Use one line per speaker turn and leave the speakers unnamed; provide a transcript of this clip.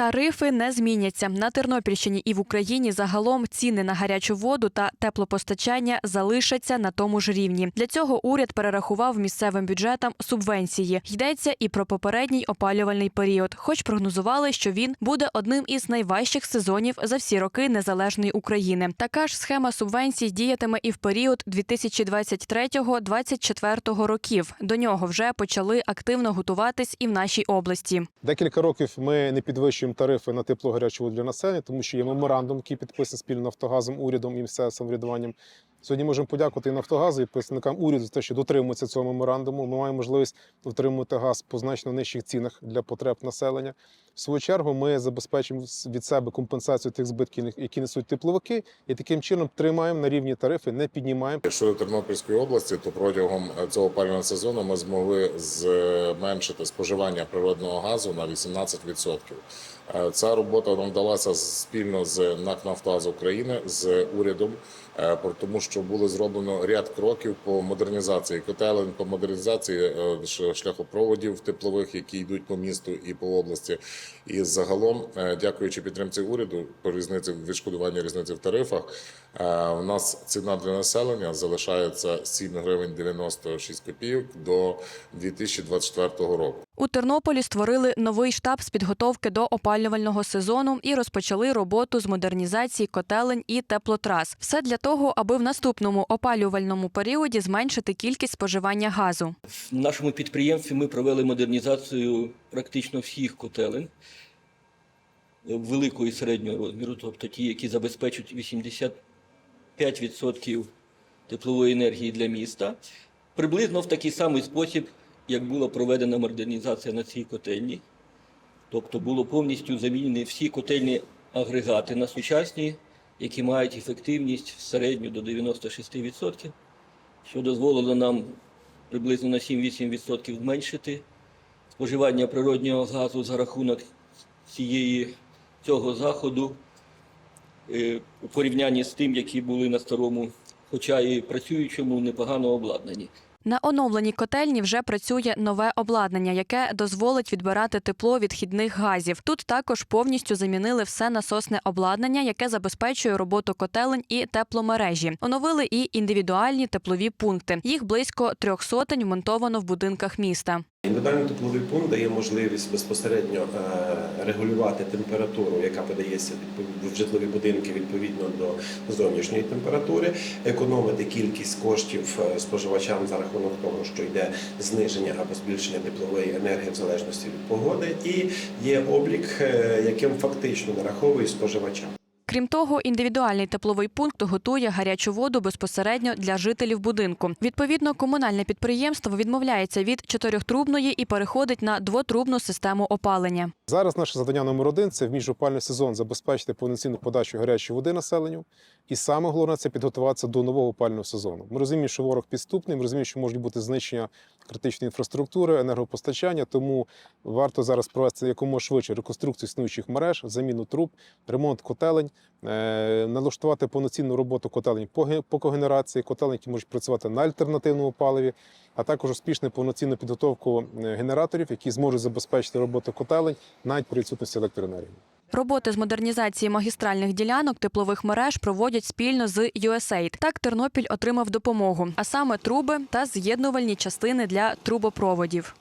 Тарифи не зміняться на Тернопільщині і в Україні загалом ціни на гарячу воду та теплопостачання залишаться на тому ж рівні. Для цього уряд перерахував місцевим бюджетам субвенції. Йдеться і про попередній опалювальний період, хоч прогнозували, що він буде одним із найважчих сезонів за всі роки незалежної України. Така ж схема субвенцій діятиме і в період 2023-2024 років. До нього вже почали активно готуватись і в нашій області.
Декілька років ми не підвищуємо тарифи на тепло гарячу воду для населення, тому що є меморандум, який підписаний спільно Нафтогазом, урядом і місцевим самоврядуванням. Сьогодні можемо подякувати і Нафтогазу, і представникам уряду за те, що дотримуються цього меморандуму. Ми маємо можливість отримувати газ по значно нижчих цінах для потреб населення. В свою чергу ми забезпечимо від себе компенсацію тих збитків, які несуть тепловики, і таким чином тримаємо на рівні тарифи, не піднімаємо.
Щодо Тернопільської області, то протягом цього опалювального сезону ми змогли зменшити споживання природного газу на 18%. Е, Ця робота нам вдалася спільно з НАК «Нафтогаз України з урядом, е, тому що було зроблено ряд кроків по модернізації котелень, по модернізації е, шляхопроводів теплових, які йдуть по місту і по області. І загалом, е, дякуючи підтримці уряду по різниці відшкодування різниці в тарифах, е, у нас ціна для населення залишається 7 гривень 96 копійок до 2024 року.
У Тернополі створили новий штаб з підготовки до опалювального сезону і розпочали роботу з модернізації котелень і теплотрас. Все для того, аби в наступному опалювальному періоді зменшити кількість споживання газу.
В нашому підприємстві ми провели модернізацію практично всіх котелень е, великого і середнього розміру, тобто ті, які забезпечують 85% теплової енергії для міста, приблизно в такий самий спосіб, як була проведена модернізація на цій котельні. Тобто було повністю замінені всі котельні агрегати на сучасні, які мають ефективність в середню до 96%, що дозволило нам приблизно на 7-8% зменшити споживання природнього газу за рахунок цієї, цього заходу е, у порівнянні з тим, які були на старому, хоча і працюючому непогано обладнані.
На оновленій котельні вже працює нове обладнання, яке дозволить відбирати тепло від хідних газів. Тут також повністю замінили все насосне обладнання, яке забезпечує роботу котелень і тепломережі. Оновили і індивідуальні теплові пункти. Їх близько трьох сотень вмонтовано в будинках міста.
Індивідуальний тепловий пункт дає можливість безпосередньо е, регулювати температуру, яка подається в житлові будинки відповідно до зовнішньої температури, економити кількість коштів е, споживачам за рахунок того, що йде зниження або збільшення теплової енергії в залежності від погоди, і є облік, е, яким фактично нараховує споживачам.
Крім того, індивідуальний тепловий пункт готує гарячу воду безпосередньо для жителів будинку. Відповідно, комунальне підприємство відмовляється від чотирьохтрубної і переходить на двотрубну систему опалення.
Зараз наше завдання номер один це в міжопальний сезон забезпечити повноцінну подачу гарячої води населенню. І саме головне це підготуватися до нового опального сезону. Ми розуміємо, що ворог підступний, ми розуміємо, що можуть бути знищення критичної інфраструктури, енергопостачання. Тому варто зараз провести якомога швидше реконструкцію існуючих мереж, заміну труб, ремонт котелень, е, налаштувати повноцінну роботу котелень по ге- по когенерації, котелень, які можуть працювати на альтернативному паливі, а також успішну повноцінну підготовку е, генераторів, які зможуть забезпечити роботу котелень навіть при відсутності електроенергії.
Роботи з модернізації магістральних ділянок теплових мереж проводять спільно з USAID. Так Тернопіль отримав допомогу, а саме труби та з'єднувальні частини для трубопроводів.